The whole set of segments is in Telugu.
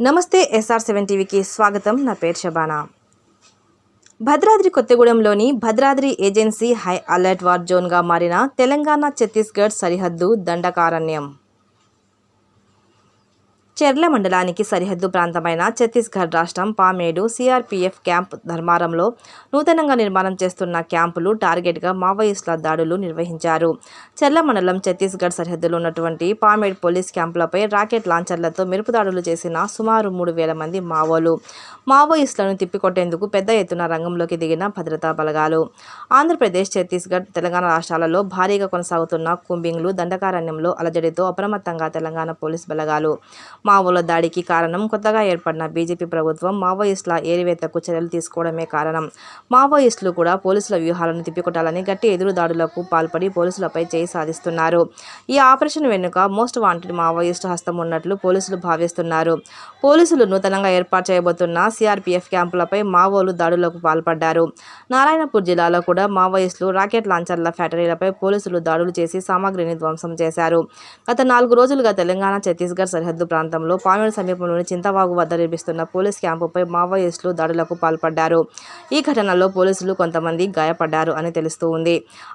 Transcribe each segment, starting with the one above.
నమస్తే ఎస్ఆర్ సెవెన్ టీవీకి స్వాగతం. నా పేరు Shabana. Bhadradri కొత్తగూడెంలోని Bhadradri agency high alert war జోన్గా మారిన తెలంగాణ ఛత్తీస్గఢ్ సరిహద్దు దండకారణ్యం. చెర్ల మండలానికి సరిహద్దు ప్రాంతమైన ఛత్తీస్గఢ్ రాష్ట్రం పామేడు సిఆర్పీఎఫ్ క్యాంప్ ధర్మారంలో నూతనంగా నిర్మాణం చేస్తున్న క్యాంపులు టార్గెట్గా మావోయిస్టుల దాడులు నిర్వహించారు. చెర్ల మండలం ఛత్తీస్గఢ్ సరిహద్దులో ఉన్నటువంటి పామేడ్ పోలీస్ క్యాంపులపై రాకెట్ లాంచర్లతో మెరుపు దాడులు చేసిన సుమారు మూడు వేల మంది మావోలు. మావోయిస్టులను తిప్పికొట్టేందుకు పెద్ద ఎత్తున రంగంలోకి దిగిన భద్రతా బలగాలు. ఆంధ్రప్రదేశ్ ఛత్తీస్గఢ్ తెలంగాణ రాష్ట్రాలలో భారీగా కొనసాగుతున్న కుంబింగ్లు దండకారణ్యంలో అలజడితో అప్రమత్తంగా తెలంగాణ పోలీస్ బలగాలు. మావోల దాడికి కారణం కొత్తగా ఏర్పడిన బీజేపీ ప్రభుత్వం మావోయిస్టుల ఏరివేతకు చర్యలు తీసుకోవడమే కారణం. మావోయిస్టులు కూడా పోలీసుల వ్యూహాలను తిప్పికొట్టాలని గట్టి ఎదురు దాడులకు పాల్పడి పోలీసులపై చేయి సాధిస్తున్నారు. ఈ ఆపరేషన్ వెనుక మోస్ట్ వాంటెడ్ మావోయిస్టు హస్తం ఉన్నట్లు పోలీసులు భావిస్తున్నారు. పోలీసులు నూతనంగా ఏర్పాటు చేయబోతున్న సిఆర్పీఎఫ్ క్యాంపులపై మావోలు దాడులకు పాల్పడ్డారు. నారాయణపూర్ జిల్లాలో కూడా మావోయిస్టులు రాకెట్ లాంచర్ల ఫ్యాక్టరీలపై పోలీసులు దాడులు చేసి సామాగ్రిని ధ్వంసం చేశారు. గత నాలుగు రోజులుగా తెలంగాణ ఛత్తీస్గఢ్ సరిహద్దు ప్రాంతం ప్రాంతంలో పామేడు సమీపంలోని చింతవాగు వద్ద నిర్మిస్తున్న పోలీస్ క్యాంపుపై మావోయిస్టులు దాడులకు పాల్పడ్డారు. ఈ ఘటనలో పోలీసులు కొంతమంది గాయపడ్డారు అని తెలుస్తూ ఉంది.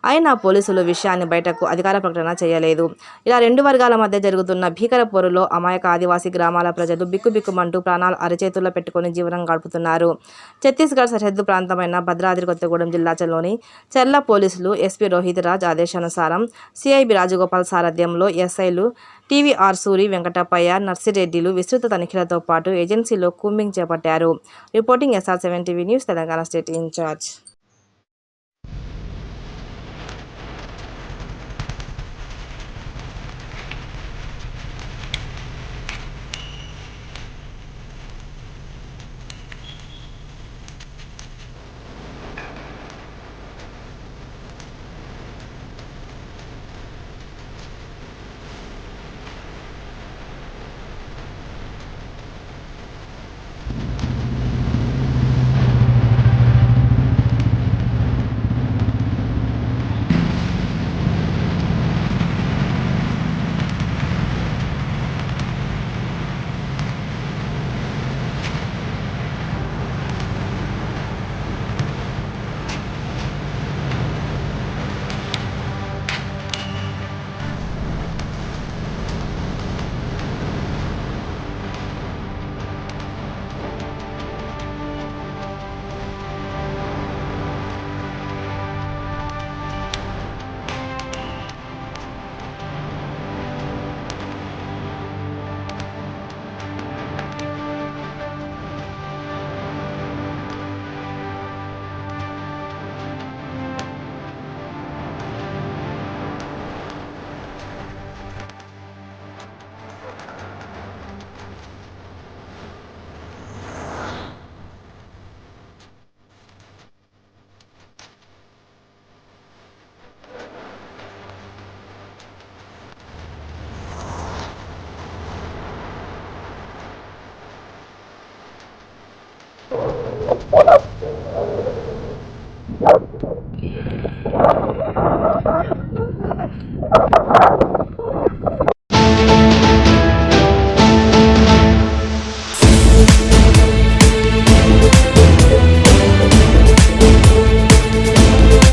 అయినా పోలీసులు విషయాన్ని బయటకు అధికార ప్రకటన చేయలేదు. ఇలా రెండు వర్గాల మధ్య జరుగుతున్న భీకర పోరులో అమాయక ఆదివాసీ గ్రామాల ప్రజలు బిక్కుబిక్కుమంటూ ప్రాణాలు అరచేతుల్లో పెట్టుకుని జీవనం గడుపుతున్నారు. ఛత్తీస్గఢ్ సరిహద్దు ప్రాంతమైన భద్రాద్రి కొత్తగూడెం జిల్లాలోని చెర్ల పోలీసులు ఎస్పీ రోహిత్ రాజ్ ఆదేశానుసారం సిఐబి రాజగోపాల్ సారథ్యంలో ఎస్ఐలు టీవీఆర్ సూరి వెంకటప్పయ్య రెడ్డిలు విస్తృత తనిఖీలతో పాటు ఏజెన్సీలో కూంబింగ్ చేపట్టారు. Reporting SR seven TV news Telangana state incharge.